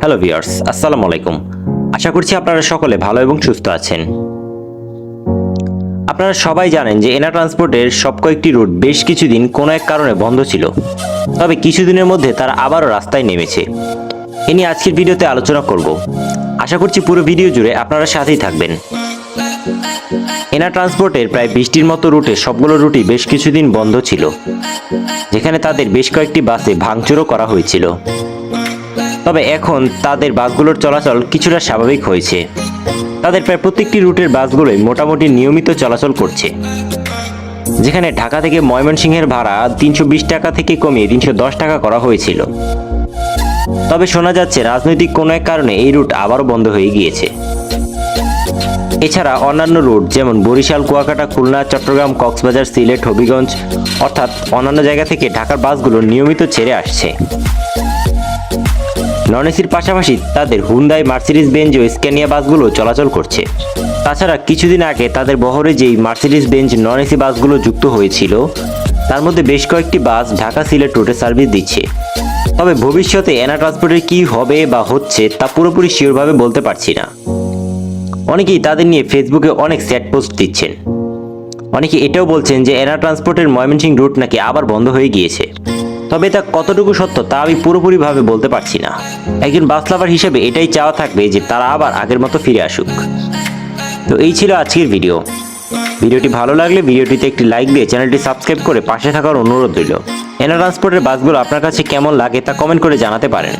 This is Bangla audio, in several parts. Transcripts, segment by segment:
হ্যালো ভিউয়ার্স আসসালামু আলাইকুম আশা করছি আপনারা সকলে ভালো এবং সুস্থ আছেন। আপনারা সবাই জানেন যে এনা ট্রান্সপোর্টের সব কয়েকটি রুট বেশ কিছুদিন কোনো এক কারণে বন্ধ ছিল। তবে কিছুদিনের মধ্যে তারা আবারও রাস্তায় নেমেছে। এ নিয়ে আজকের ভিডিওতে আলোচনা করব। আশা করছি পুরো ভিডিও জুড়ে আপনারা সাথেই থাকবেন। এনা ট্রান্সপোর্টের প্রায় বৃষ্টির মতো রুটে সবগুলো রুটই বেশ কিছুদিন বন্ধ ছিল, যেখানে তাদের বেশ কয়েকটি বাসে ভাঙচুরও করা হয়েছিল। তবে এখন তাদের বাসগুলোর চলাচল কিছুটা স্বাভাবিক হয়েছে। তাদের প্রায় প্রত্যেকটি রুটের বাসগুলোই মোটামুটি নিয়মিত চলাচল করছে। যেখানে ঢাকা থেকে ময়মনসিংহের ভাড়া তিনশো বিশ টাকা থেকে কমিয়ে তিনশো দশ টাকা করা হয়েছিল। তবে শোনা যাচ্ছে রাজনৈতিক কোনো এক কারণে এই রুট আবারও বন্ধ হয়ে গিয়েছে। এছাড়া অন্যান্য রুট যেমন বরিশাল, কুয়াকাটা, খুলনা, চট্টগ্রাম, কক্সবাজার, সিলেট, হবিগঞ্জ অর্থাৎ অন্যান্য জায়গা থেকে ঢাকার বাসগুলো নিয়মিত ছেড়ে আসছে। নন এসির পাশাপাশি তাদের হুন্দাই মার্সিডিস বেঞ্জ ও স্ক্যানিয়া বাসগুলো চলাচল করছে। তাছাড়া কিছুদিন আগে তাদের বহরে যেই মার্সিডিস বেঞ্জ নন এসি বাসগুলো যুক্ত হয়েছিল, তার মধ্যে বেশ কয়েকটি বাস ঢাকা সিলেট রুটে সার্ভিস দিচ্ছে। তবে ভবিষ্যতে এনা ট্রান্সপোর্টের কী হবে বা হচ্ছে তা পুরোপুরি শিওরভাবে বলতে পারছি না। অনেকেই তাদের নিয়ে ফেসবুকে অনেক স্যাড পোস্ট দিচ্ছেন। অনেকে এটাও বলছেন যে এনা ট্রান্সপোর্টের ময়মনসিং রুট নাকি আবার বন্ধ হয়ে গিয়েছে। তবে তা কতটুকু সত্য তা আমি পুরোপুরিভাবে বলতে পারছি না। একজন বাস লাভার হিসেবে এটাই চাওয়া থাকবে যে তারা আবার আগের মতো ফিরে আসুক। তো এই ছিল আজকের ভিডিও। ভিডিওটি ভালো লাগলে ভিডিওটিতে একটি লাইক দিয়ে চ্যানেলটি সাবস্ক্রাইব করে পাশে থাকার অনুরোধ রইল। এনা ট্রান্সপোর্টের বাসগুলো আপনার কাছে কেমন লাগে তা কমেন্ট করে জানাতে পারেন।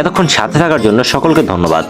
এতক্ষণ সাথে থাকার জন্য সকলকে ধন্যবাদ।